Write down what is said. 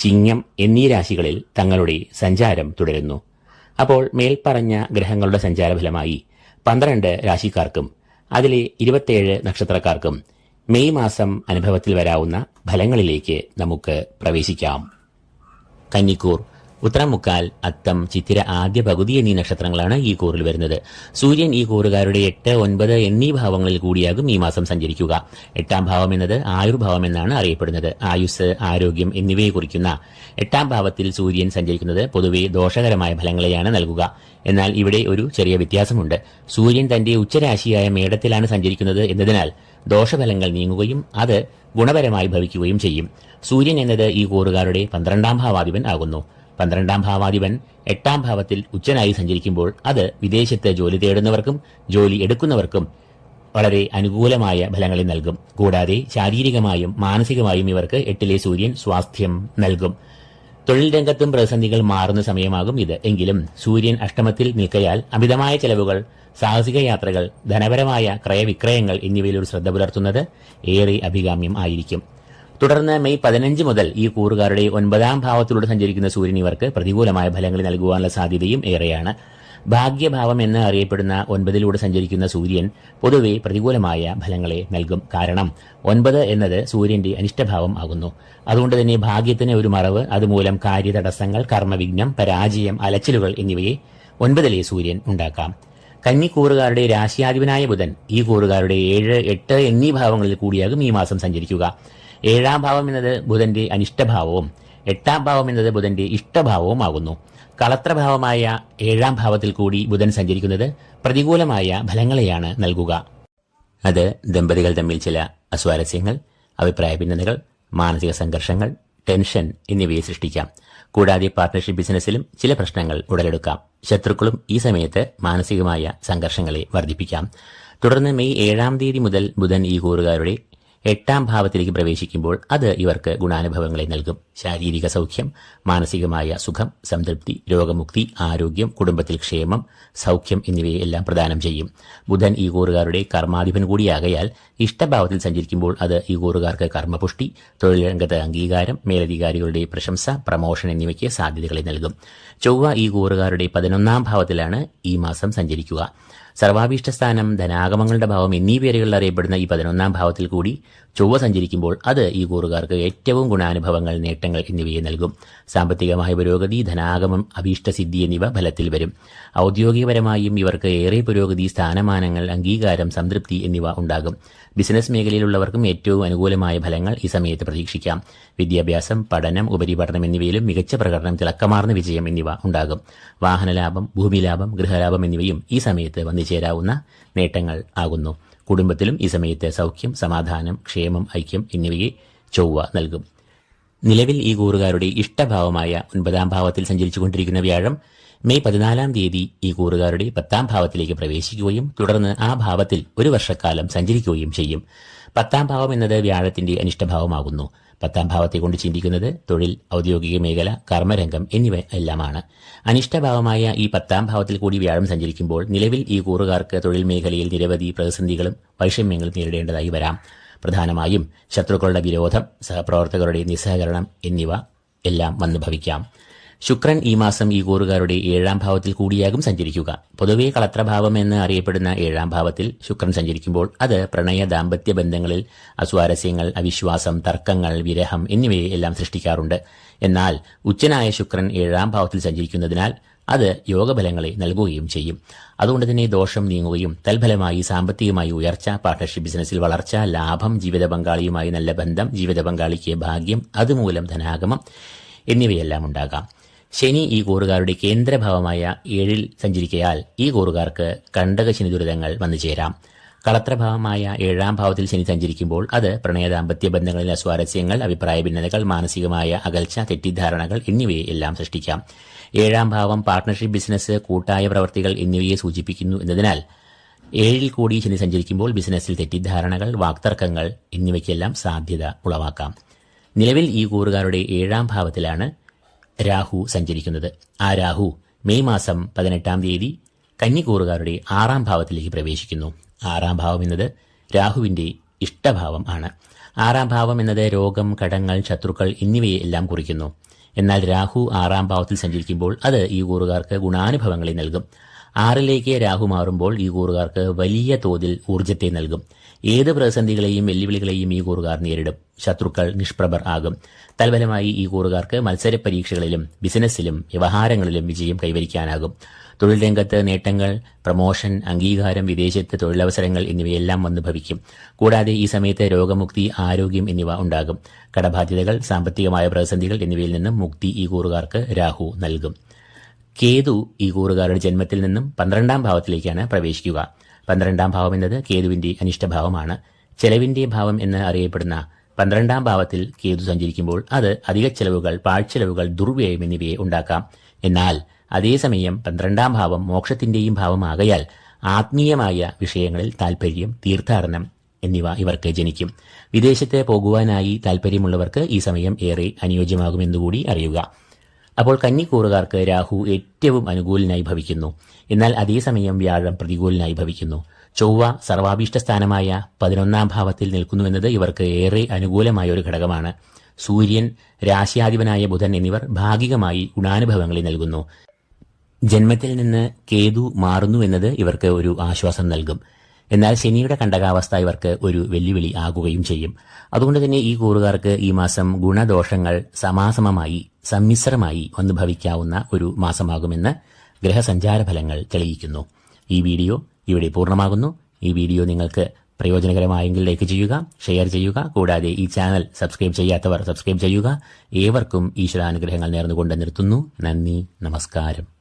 ചിങ്ങം എന്നീ രാശികളിൽ തങ്ങളുടെ സഞ്ചാരം തുടരുന്നു. അപ്പോൾ മേൽപ്പറഞ്ഞ ഗ്രഹങ്ങളുടെ സഞ്ചാരഫലമായി പന്ത്രണ്ട് രാശിക്കാർക്കും അതിലെ ഇരുപത്തിയേഴ് നക്ഷത്രക്കാർക്കും മെയ് മാസം അനുഭവത്തിൽ വരാവുന്ന ഫലങ്ങളിലേക്ക് നമുക്ക് പ്രവേശിക്കാം. കന്നിക്കൂർ ഉത്തരമുക്കാൽ അത്തം ചിത്തിര ആദ്യ പകുതി എന്നീ നക്ഷത്രങ്ങളാണ് ഈ കൂറിൽ വരുന്നത്. സൂര്യൻ ഈ കൂറുകാരുടെ എട്ട് ഒൻപത് എന്നീ ഭാവങ്ങളിൽ കൂടിയാകും ഈ മാസം സഞ്ചരിക്കുക. എട്ടാം ഭാവം എന്നത് ആയുർഭാവം എന്നാണ് അറിയപ്പെടുന്നത്. ആയുസ് ആരോഗ്യം എന്നിവയെ കുറിക്കുന്ന എട്ടാം ഭാവത്തിൽ സൂര്യൻ സഞ്ചരിക്കുന്നത് പൊതുവെ ദോഷകരമായ ഫലങ്ങളെയാണ് നൽകുക. എന്നാൽ ഇവിടെ ഒരു ചെറിയ വ്യത്യാസമുണ്ട്. സൂര്യൻ തന്റെ ഉച്ചരാശിയായ മേടത്തിലാണ് സഞ്ചരിക്കുന്നത് എന്നതിനാൽ ദോഷഫലങ്ങൾ നീങ്ങുകയും അത് ഗുണപരമായി ഭവിക്കുകയും ചെയ്യും. സൂര്യൻ എന്നത് ഈ കൂറുകാരുടെ പന്ത്രണ്ടാം ഭാവാധിപൻ ആകുന്നു. പന്ത്രണ്ടാം ഭാവാധിപൻ എട്ടാം ഭാവത്തിൽ ഉച്ചനായി സഞ്ചരിക്കുമ്പോൾ അത് വിദേശത്ത് ജോലി തേടുന്നവർക്കും ജോലി എടുക്കുന്നവർക്കും വളരെ അനുകൂലമായ ഫലങ്ങളെ നൽകും. കൂടാതെ ശാരീരികമായും മാനസികമായും ഇവർക്ക് എട്ടിലെ സൂര്യൻ സ്വാസ്ഥ്യം നൽകും. തൊഴിൽ രംഗത്തും പ്രതിസന്ധികൾ മാറുന്ന സമയമാകും ഇത്. എങ്കിലും സൂര്യൻ അഷ്ടമത്തിൽ നിൽക്കയാൽ അമിതമായ ചെലവുകൾ സാഹസിക യാത്രകൾ ധനപരമായ ക്രയവിക്രയങ്ങൾ എന്നിവയിൽ ശ്രദ്ധ പുലർത്തുന്നത് ഏറെ അഭികാമ്യം ആയിരിക്കും. തുടർന്ന് മെയ് പതിനഞ്ച് മുതൽ ഈ കൂറുകാരുടെ ഒൻപതാം ഭാവത്തിലൂടെ സഞ്ചരിക്കുന്ന സൂര്യൻ ഇവർക്ക് പ്രതികൂലമായ ഫലങ്ങൾ നൽകുവാനുള്ള സാധ്യതയും ഏറെയാണ്. ഭാഗ്യഭാവം എന്ന് അറിയപ്പെടുന്ന ഒൻപതിലൂടെ സഞ്ചരിക്കുന്ന സൂര്യൻ പൊതുവെ പ്രതികൂലമായ ഫലങ്ങളെ നൽകും. കാരണം ഒൻപത് എന്നത് സൂര്യന്റെ അനിഷ്ടഭാവം ആകുന്നു. അതുകൊണ്ട് തന്നെ ഭാഗ്യത്തിന് ഒരു മറവ് അതുമൂലം കാര്യതടസ്സങ്ങൾ കർമ്മവിഘ്നം പരാജയം അലച്ചിലുകൾ എന്നിവയെ ഒൻപതിലെ സൂര്യൻ ഉണ്ടാക്കാം. കന്നിക്കൂറുകാരുടെ രാശിയാധിപനായ ബുധൻ ഈ കൂറുകാരുടെ ഏഴ് എട്ട് എന്നീ ഭാവങ്ങളിൽ കൂടിയാകും ഈ മാസം സഞ്ചരിക്കുക. ഏഴാം ഭാവം എന്നത് ബുധന്റെ അനിഷ്ടഭാവവും എട്ടാം ഭാവം എന്നത് ബുധന്റെ ഇഷ്ടഭാവവും ആകുന്നു. കളത്രഭാവമായ ഏഴാം ഭാവത്തിൽ കൂടി ബുധൻ സഞ്ചരിക്കുന്നത് പ്രതികൂലമായ ഫലങ്ങളെയാണ് നൽകുക. അത് ദമ്പതികൾ തമ്മിൽ ചില അസ്വാരസ്യങ്ങൾ അഭിപ്രായ ഭിന്നതകൾ മാനസിക സംഘർഷങ്ങൾ ടെൻഷൻ എന്നിവയെ സൃഷ്ടിക്കാം. കൂടാതെ പാർട്ട്ണർഷിപ്പ് ബിസിനസ്സിലും ചില പ്രശ്നങ്ങൾ ഉടലെടുക്കാം. ശത്രുക്കളും ഈ സമയത്ത് മാനസികമായ സംഘർഷങ്ങളെ വർദ്ധിപ്പിക്കാം. തുടർന്ന് മെയ് ഏഴാം തീയതി മുതൽ ബുധൻ ഈ കൂറുകാരുടെ എട്ടാം ഭാവത്തിലേക്ക് പ്രവേശിക്കുമ്പോൾ അത് ഇവർക്ക് ഗുണാനുഭവങ്ങളെ നൽകും. ശാരീരിക സൗഖ്യം മാനസികമായ സുഖം സംതൃപ്തി രോഗമുക്തി ആരോഗ്യം കുടുംബത്തിൽ ക്ഷേമം സൗഖ്യം എന്നിവയെ എല്ലാം പ്രദാനം ചെയ്യും. ബുധൻ ഈ കൂറുകാരുടെ കർമാധിപൻ കൂടിയാകയാൽ ഇഷ്ടഭാവത്തിൽ സഞ്ചരിക്കുമ്പോൾ അത് ഈ കൂറുകാർക്ക് കർമ്മപുഷ്ടി തൊഴിൽ രംഗത്ത് അംഗീകാരം മേലധികാരികളുടെ പ്രശംസ പ്രമോഷൻ എന്നിവയ്ക്ക് സാധ്യതകളെ നൽകും. ചൊവ്വ ഈ കൂറുകാരുടെ പതിനൊന്നാം ഭാവത്തിലാണ് ഈ മാസം സഞ്ചരിക്കുക. സർവാഭീഷ്ടസ്ഥാനം ധനാഗമങ്ങളുടെ ഭാവം എന്നീ പേരുകളിൽ അറിയപ്പെടുന്ന ഈ പതിനൊന്നാം ഭാവത്തിൽ കൂടി ചൊവ്വ സഞ്ചരിക്കുമ്പോൾ അത് ഈ കൂറുകാർക്ക് ഏറ്റവും ഗുണാനുഭവങ്ങൾ നേട്ടങ്ങൾ എന്നിവയെ നൽകും. സാമ്പത്തികമായ പുരോഗതി ധനാഗമം അഭീഷ്ടസിദ്ധി എന്നിവ ഫലത്തിൽ വരും. ഔദ്യോഗികപരമായും ഇവർക്ക് ഏറെ പുരോഗതി സ്ഥാനമാനങ്ങൾ അംഗീകാരം സംതൃപ്തി എന്നിവ ഉണ്ടാകും. ബിസിനസ് മേഖലയിലുള്ളവർക്കും ഏറ്റവും അനുകൂലമായ ഫലങ്ങൾ ഈ സമയത്ത് പ്രതീക്ഷിക്കാം. വിദ്യാഭ്യാസം പഠനം ഉപരിപഠനം എന്നിവയിലും മികച്ച പ്രകടനം തിളക്കമാർന്ന വിജയം എന്നിവ ഉണ്ടാകും. വാഹനലാഭം ഭൂമിലാഭം ഗൃഹലാഭം എന്നിവയും ഈ സമയത്ത് വന്നുചേരാവുന്ന നേട്ടങ്ങൾ ആകുന്നു. കുടുംബത്തിലും ഈ സമയത്തെ സൗഖ്യം സമാധാനം ക്ഷേമം ഐക്യം എന്നിവയെ ചൊവ്വ നൽകും. നിലവിൽ ഈ കൂറുകാരുടെ ഇഷ്ടഭാവമായ ഒൻപതാം ഭാവത്തിൽ സഞ്ചരിച്ചുകൊണ്ടിരിക്കുന്ന വ്യാഴം മെയ് പതിനാലാം തീയതി ഈ കൂറുകാരുടെ പത്താം ഭാവത്തിലേക്ക് പ്രവേശിക്കുകയും തുടർന്ന് ആ ഭാവത്തിൽ ഒരു വർഷക്കാലം സഞ്ചരിക്കുകയും ചെയ്യും. പത്താം ഭാവം എന്നത് വ്യാഴത്തിന്റെ അനിഷ്ടഭാവമാകുന്നു. പത്താം ഭാവത്തെ കൊണ്ട് ചിന്തിക്കുന്നത് തൊഴിൽ ഔദ്യോഗിക മേഖല കർമ്മരംഗം എന്നിവ എല്ലാമാണ്. അനിഷ്ടഭാവമായ ഈ പത്താം ഭാവത്തിൽ കൂടി വ്യാഴം സഞ്ചരിക്കുമ്പോൾ നിലവിൽ ഈ കൂറുകാർക്ക് തൊഴിൽ മേഖലയിൽ നിരവധി പ്രതിസന്ധികളും വൈഷമ്യങ്ങളും നേരിടേണ്ടതായി വരാം. പ്രധാനമായും ശത്രുക്കളുടെ വിരോധം സഹപ്രവർത്തകരുടെ നിസ്സഹകരണം എന്നിവ എല്ലാം വന്നു ഭവിക്കാം ശുക്രൻ ഈ മാസം ഈ കൂറുകാരുടെ ഏഴാം ഭാവത്തിൽ കൂടിയാകും സഞ്ചരിക്കുക. പൊതുവെ കളത്രഭാവം എന്ന് അറിയപ്പെടുന്ന ഏഴാം ഭാവത്തിൽ ശുക്രൻ സഞ്ചരിക്കുമ്പോൾ അത് പ്രണയ ദാമ്പത്യ ബന്ധങ്ങളിൽ അസ്വാരസ്യങ്ങൾ അവിശ്വാസം തർക്കങ്ങൾ വിരഹം എന്നിവയെ എല്ലാം സൃഷ്ടിക്കാറുണ്ട്. എന്നാൽ ഉച്ചനായ ശുക്രൻ ഏഴാം ഭാവത്തിൽ സഞ്ചരിക്കുന്നതിനാൽ അത് യോഗഫലങ്ങളെ നൽകുകയും ചെയ്യും. അതുകൊണ്ട് തന്നെ ദോഷം നീങ്ങുകയും തൽഫലമായി സാമ്പത്തികമായി ഉയർച്ച പാർട്ണർഷിപ്പ് ബിസിനസ്സിൽ വളർച്ച ലാഭം ജീവിത പങ്കാളിയുമായി നല്ല ബന്ധം ജീവിത പങ്കാളിക്ക് ഭാഗ്യം അതുമൂലം ധനാഗമം എന്നിവയെല്ലാം ഉണ്ടാകാം. ശനി ഈ കൂറുകാരുടെ കേന്ദ്രഭാവമായ ഏഴിൽ സഞ്ചരിക്കയാൽ ഈ കൂറുകാർക്ക് കണ്ടകശനി ദുരിതങ്ങൾ വന്നു ചേരാം. കളത്രഭാവമായ ഏഴാം ഭാവത്തിൽ ശനി സഞ്ചരിക്കുമ്പോൾ അത് പ്രണയ ദാമ്പത്യ ബന്ധങ്ങളിലെ അസ്വാരസ്യങ്ങൾ അഭിപ്രായ ഭിന്നതകൾ മാനസികമായ അകൽച്ച തെറ്റിദ്ധാരണകൾ എന്നിവയെ എല്ലാം സൃഷ്ടിക്കാം. ഏഴാം ഭാവം പാർട്ണർഷിപ്പ് ബിസിനസ് കൂട്ടായ പ്രവർത്തികൾ എന്നിവയെ സൂചിപ്പിക്കുന്നു എന്നതിനാൽ ഏഴിൽ കൂടി ശനി സഞ്ചരിക്കുമ്പോൾ ബിസിനസ്സിൽ തെറ്റിദ്ധാരണകൾ വാക്തർക്കങ്ങൾ എന്നിവയ്ക്കെല്ലാം സാധ്യത ഉളവാക്കാം. നിലവിൽ ഈ കൂറുകാരുടെ ഏഴാം ഭാവത്തിലാണ് രാഹു സഞ്ചരിക്കുന്നത്. ആ രാഹു മെയ് മാസം പതിനെട്ടാം തീയതി കന്നിക്കൂറുകാരുടെ ആറാം ഭാവത്തിലേക്ക് പ്രവേശിക്കുന്നു. ആറാം ഭാവം എന്നത് രാഹുവിന്റെ ഇഷ്ടഭാവം ആണ്. ആറാം ഭാവം എന്നത് രോഗം കടങ്ങൾ ശത്രുക്കൾ എന്നിവയെ എല്ലാം കുറിക്കുന്നു. എന്നാൽ രാഹു ആറാം ഭാവത്തിൽ സഞ്ചരിക്കുമ്പോൾ അത് ഈ കൂറുകാർക്ക് ഗുണാനുഭവങ്ങളെ നൽകും. ആറിലേക്ക് രാഹു മാറുമ്പോൾ ഈ കൂറുകാർക്ക് വലിയ തോതിൽ ഊർജത്തെ നൽകും. ഏത് പ്രതിസന്ധികളെയും വെല്ലുവിളികളെയും ഈ കൂറുകാർ നേരിടും. ശത്രുക്കൾ നിഷ്പ്രഭർ ആകും. തൽഫലമായി ഈ കൂറുകാർക്ക് മത്സര പരീക്ഷകളിലും ബിസിനസ്സിലും വ്യവഹാരങ്ങളിലും വിജയം കൈവരിക്കാനാകും. തൊഴിൽ രംഗത്ത് നേട്ടങ്ങൾ പ്രമോഷൻ അംഗീകാരം വിദേശത്ത് തൊഴിലവസരങ്ങൾ എന്നിവയെല്ലാം വന്നു ഭവിക്കും. കൂടാതെ ഈ സമയത്ത് രോഗമുക്തി ആരോഗ്യം എന്നിവ ഉണ്ടാകും. കടബാധ്യതകൾ സാമ്പത്തികമായ പ്രതിസന്ധികൾ എന്നിവയിൽ നിന്നും മുക്തി ഈ കൂറുകാർക്ക് രാഹു നൽകും. കേതു ഈ കൂറുകാരുടെ ജന്മത്തിൽ നിന്നും പന്ത്രണ്ടാം ഭാവത്തിലേക്കാണ് പ്രവേശിക്കുക. പന്ത്രണ്ടാം ഭാവം എന്നത് കേതുവിന്റെ അനിഷ്ടഭാവമാണ്. ചെലവിന്റെ ഭാവം എന്ന് അറിയപ്പെടുന്ന പന്ത്രണ്ടാം ഭാവത്തിൽ കേതു സഞ്ചരിക്കുമ്പോൾ അത് അധിക ചെലവുകൾ പാഴ്ചെലവുകൾ ദുർവ്യയം എന്നിവയെ ഉണ്ടാക്കാം. എന്നാൽ അതേസമയം പന്ത്രണ്ടാം ഭാവം മോക്ഷത്തിന്റെയും ഭാവമാകയാൽ ആത്മീയമായ വിഷയങ്ങളിൽ താൽപര്യം തീർത്ഥാടനം എന്നിവ ഇവർക്ക് ജനിക്കും. വിദേശത്ത് പോകുവാനായി താൽപര്യമുള്ളവർക്ക് ഈ സമയം ഏറെ അനുയോജ്യമാകുമെന്നുകൂടി അറിയുക. അപ്പോൾ കന്നിക്കൂറുകാർക്ക് രാഹു ഏറ്റവും അനുകൂലനായി ഭവിക്കുന്നു. എന്നാൽ അതേസമയം വ്യാഴം പ്രതികൂലനായി ഭവിക്കുന്നു. ചൊവ്വ സർവാഭീഷ്ട സ്ഥാനമായ പതിനൊന്നാം ഭാവത്തിൽ നിൽക്കുന്നുവെന്നത് ഇവർക്ക് ഏറെ അനുകൂലമായ ഒരു ഘടകമാണ്. സൂര്യൻ രാശിയാധിപനായ ബുധൻ എന്നിവർ ഭാഗികമായി ഗുണാനുഭവങ്ങളെ നൽകുന്നു. ജന്മത്തിൽ നിന്ന് കേതു മാറുന്നു എന്നത് ഇവർക്ക് ഒരു ആശ്വാസം നൽകും. എന്നാൽ ശനിയുടെ കണ്ടകാവസ്ഥ ഇവർക്ക് ഒരു വെല്ലുവിളി ആകുകയും ചെയ്യും. അതുകൊണ്ട് തന്നെ ഈ കൂറുകാർക്ക് ഈ മാസം ഗുണദോഷങ്ങൾ സമാസമമായി സമ്മിശ്രമായി വന്നു ഭവിക്കാവുന്ന ഒരു മാസമാകുമെന്ന് ഗ്രഹസഞ്ചാര ഫലങ്ങൾ തെളിയിക്കുന്നു. ഈ വീഡിയോ ഇവിടെ പൂർണമാകുന്നു. ഈ വീഡിയോ നിങ്ങൾക്ക് പ്രയോജനകരമായെങ്കിൽ ലൈക്ക് ചെയ്യുക ഷെയർ ചെയ്യുക കൂടാതെ ഈ ചാനൽ സബ്സ്ക്രൈബ് ചെയ്യാത്തവർ സബ്സ്ക്രൈബ് ചെയ്യുക. ഏവർക്കും ഈശ്വരാനുഗ്രഹങ്ങൾ നേർന്നുകൊണ്ട് നിർത്തുന്നു. നന്ദി നമസ്കാരം.